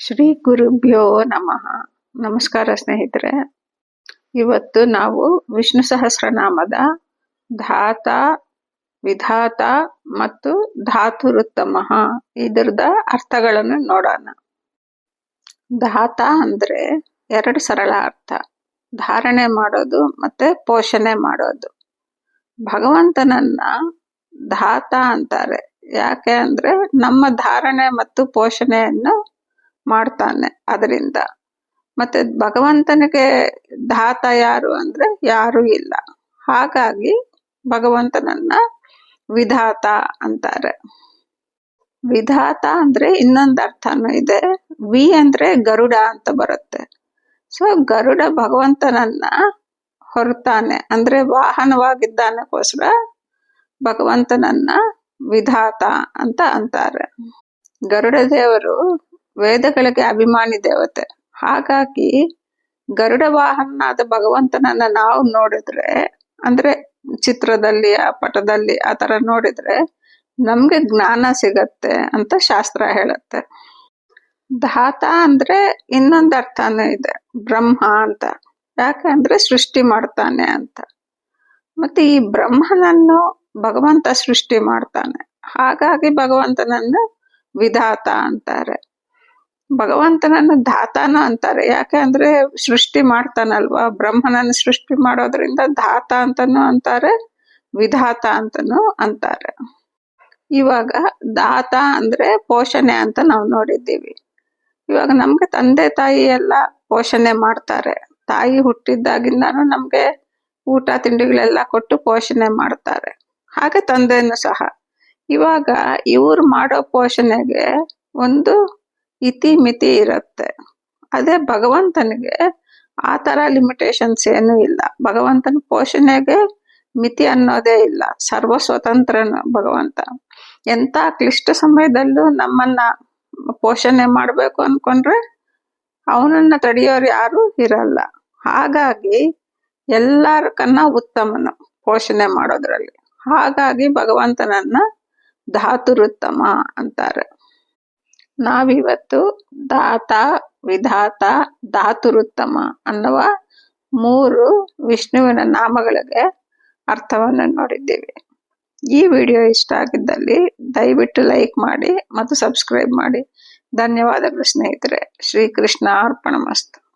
ಶ್ರೀ ಗುರುಭ್ಯೋ ನಮಃ. ನಮಸ್ಕಾರ ಸ್ನೇಹಿತರೆ. ಇವತ್ತು ನಾವು ವಿಷ್ಣು ಸಹಸ್ರನಾಮದ ಧಾತ, ವಿಧಾತ ಮತ್ತು ಧಾತುರುತ್ತಮ ಇದರದ ಅರ್ಥಗಳನ್ನು ನೋಡೋಣ. ಧಾತ ಅಂದ್ರೆ ಎರಡು ಸರಳ ಅರ್ಥ. ಧಾರಣೆ ಮಾಡೋದು ಮತ್ತೆ ಪೋಷಣೆ ಮಾಡೋದು. ಭಗವಂತನನ್ನ ಧಾತ ಅಂತಾರೆ. ಯಾಕೆ ಅಂದ್ರೆ ನಮ್ಮ ಧಾರಣೆ ಮತ್ತು ಪೋಷಣೆಯನ್ನು ಮಾಡ್ತಾನೆ. ಅದರಿಂದ ಮತ್ತೆ ಭಗವಂತನಿಗೆ ಧಾತ ಯಾರು ಅಂದ್ರೆ ಯಾರು ಇಲ್ಲ. ಹಾಗಾಗಿ ಭಗವಂತನನ್ನ ವಿಧಾತ ಅಂತಾರೆ. ವಿಧಾತ ಅಂದ್ರೆ ಇನ್ನೊಂದು ಅರ್ಥನೂ ಇದೆ. ವಿ ಅಂದ್ರೆ ಗರುಡ ಅಂತ ಬರುತ್ತೆ. ಸೊ ಗರುಡ ಭಗವಂತನನ್ನ ಹೊರತಾನೆ. ಅಂದ್ರೆ ವಾಹನವಾಗಿದ್ದಾನಕ್ಕೋಸ್ಕರ ಭಗವಂತನನ್ನ ವಿಧಾತ ಅಂತ ಅಂತಾರೆ. ಗರುಡ ದೇವರು ವೇದಗಳಿಗೆ ಅಭಿಮಾನಿ ದೇವತೆ ಹಾಗಾಗಿ ಗರುಡ ವಾಹನನಾದ ಭಗವಂತನನ್ನ ನಾವು ನೋಡಿದ್ರೆ, ಅಂದ್ರೆ ಚಿತ್ರದಲ್ಲಿ, ಆ ಪಟದಲ್ಲಿ, ಆ ತರ ನೋಡಿದ್ರೆ ನಮ್ಗೆ ಜ್ಞಾನ ಸಿಗತ್ತೆ ಅಂತ ಶಾಸ್ತ್ರ ಹೇಳುತ್ತೆ. ಧಾತ ಅಂದ್ರೆ ಇನ್ನೊಂದು ಅರ್ಥನೂ ಇದೆ, ಬ್ರಹ್ಮ ಅಂತ. ಯಾಕಂದ್ರೆ ಸೃಷ್ಟಿ ಮಾಡ್ತಾನೆ ಅಂತ. ಮತ್ತೆ ಈ ಬ್ರಹ್ಮನನ್ನು ಭಗವಂತ ಸೃಷ್ಟಿ ಮಾಡ್ತಾನೆ. ಹಾಗಾಗಿ ಭಗವಂತನನ್ನು ವಿಧಾತ ಅಂತಾರೆ. ಭಗವಂತನನ್ನು ಧಾತಾನ ಅಂತಾರೆ. ಯಾಕೆ ಅಂದ್ರೆ ಸೃಷ್ಟಿ ಮಾಡ್ತಾನಲ್ವಾ? ಬ್ರಹ್ಮನನ್ನು ಸೃಷ್ಟಿ ಮಾಡೋದ್ರಿಂದ ಧಾತ ಅಂತಾನು ಅಂತಾರೆ, ವಿಧಾತ ಅಂತಾನು ಅಂತಾರೆ. ಇವಾಗ ದಾತ ಅಂದ್ರೆ ಪೋಷಣೆ ಅಂತ ನಾವು ನೋಡಿದ್ದೀವಿ. ಇವಾಗ ನಮ್ಗೆ ತಂದೆ ತಾಯಿ ಎಲ್ಲ ಪೋಷಣೆ ಮಾಡ್ತಾರೆ. ತಾಯಿ ಹುಟ್ಟಿದ್ದಾಗಿಂದಾನು ನಮ್ಗೆ ಊಟ ತಿಂಡಿಗಳೆಲ್ಲ ಕೊಟ್ಟು ಪೋಷಣೆ ಮಾಡ್ತಾರೆ. ಹಾಗೆ ತಂದೆನು ಸಹ. ಇವಾಗ ಇವ್ರು ಮಾಡೋ ಪೋಷಣೆಗೆ ಒಂದು ಇತಿ ಮಿತಿ ಇರುತ್ತೆ. ಅದೇ ಭಗವಂತನಿಗೆ ಆ ತರ ಲಿಮಿಟೇಷನ್ಸ್ ಏನು ಇಲ್ಲ. ಭಗವಂತನ ಪೋಷಣೆಗೆ ಮಿತಿ ಅನ್ನೋದೇ ಇಲ್ಲ. ಸರ್ವ ಸ್ವತಂತ್ರನು ಭಗವಂತ. ಎಂತ ಕ್ಲಿಷ್ಟ ಸಮಯದಲ್ಲೂ ನಮ್ಮನ್ನ ಪೋಷಣೆ ಮಾಡ್ಬೇಕು ಅನ್ಕೊಂಡ್ರೆ ಅವನನ್ನ ತಡೆಯೋರು ಯಾರು ಇರಲ್ಲ. ಹಾಗಾಗಿ ಎಲ್ಲರಕನ್ನ ಉತ್ತಮನು ಪೋಷಣೆ ಮಾಡೋದ್ರಲ್ಲಿ. ಹಾಗಾಗಿ ಭಗವಂತನನ್ನ ಧಾತುರುತ್ತಮ ಅಂತಾರೆ. ನಾವಿವತ್ತು ದಾತ ವಿಧಾತ ಧಾತುರುತ್ತಮ ಅನ್ನುವ ಮೂರು ವಿಷ್ಣುವಿನ ನಾಮಗಳಿಗೆ ಅರ್ಥವನ್ನು ನೋಡಿದ್ದೀವಿ. ಈ ವಿಡಿಯೋ ಇಷ್ಟ ಆಗಿದ್ದಲ್ಲಿ ದಯವಿಟ್ಟು ಲೈಕ್ ಮಾಡಿ ಮತ್ತು ಸಬ್ಸ್ಕ್ರೈಬ್ ಮಾಡಿ. ಧನ್ಯವಾದಗಳು ಸ್ನೇಹಿತರೆ. ಶ್ರೀಕೃಷ್ಣ ಅರ್ಪಣ ಮಸ್ತು.